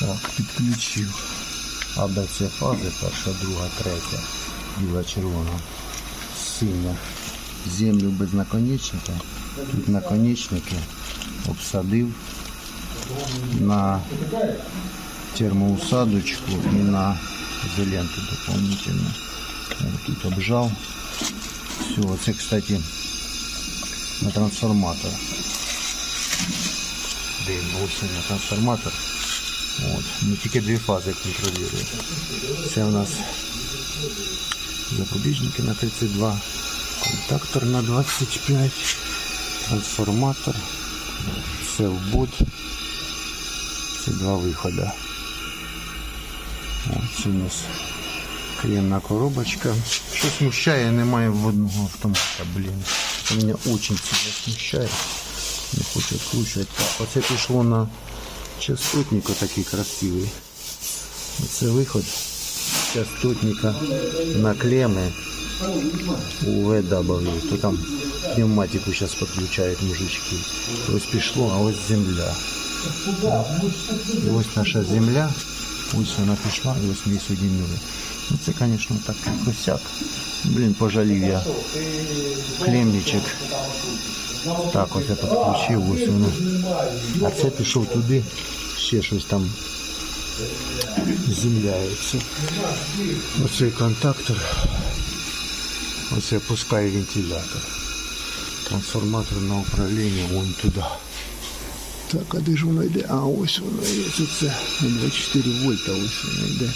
Так, підключив. АБЦ фази, перша, друга, третя, біла, червона, синя. Землю без наконечника. Тут наконечники обсадив на термоусадочку і на изоленту дополнительно. Вот тут обжал. Все, це, кстати, на трансформатор. Дивимося на трансформатор. От. Ну, тільки дві фази контролює. Це у нас запобіжники на 32, контактор на 25, трансформатор, це вбуд. Це два виходи. Ось у нас клемна коробочка. Що смущає, немає водного автомата, блін. Це мене дуже сильно смущає. Не хочу відкручувати. Оце пішло на частотник такий красивий. Оце виход частотника на клеми у VW. То там пневматику зараз підключають мужички. Ось пішло, а ось земля. І ось наша земля. Ось вона пішла, і ось ми її соединили. Ну це, звісно, так косяк. Блін, пожалів я клемничок. Так, ось я підключив, ось воно. А це пішов туди, ще щось там земляється. Оцей контактор. Оце пускає вентилятор. Трансформатор на управління вон туди. Так, а де ж воно йде? А ось воно є. Це, це 24 вольта, ось воно йде.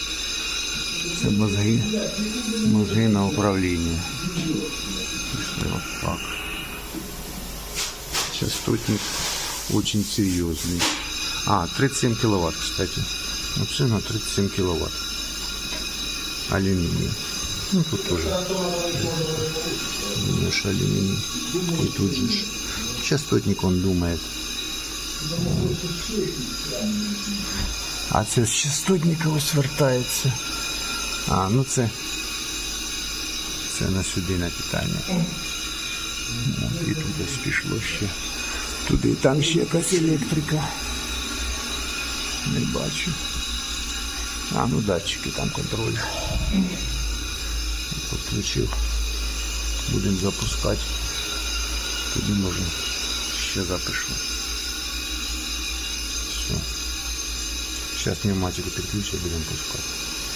Це мозги, мозги на управління. Пішли отак. Частотник очень серьезный. А, 37 киловатт, кстати. Вообще на 37 киловатт. Алюминий. Ну, тут тоже. Наш алюминий. И тут же. Частотник он думает. А це з частотника ось. А, ну це. Це на сюди на питання. От, і тут ось пішло ще. Туди там ще якась електрика. Не бачу. А, ну датчики там контроль. Підключив. Будемо запускати. Тоді можна ще запишу. Все. Сейчас пневматику підключу, будемо пускати.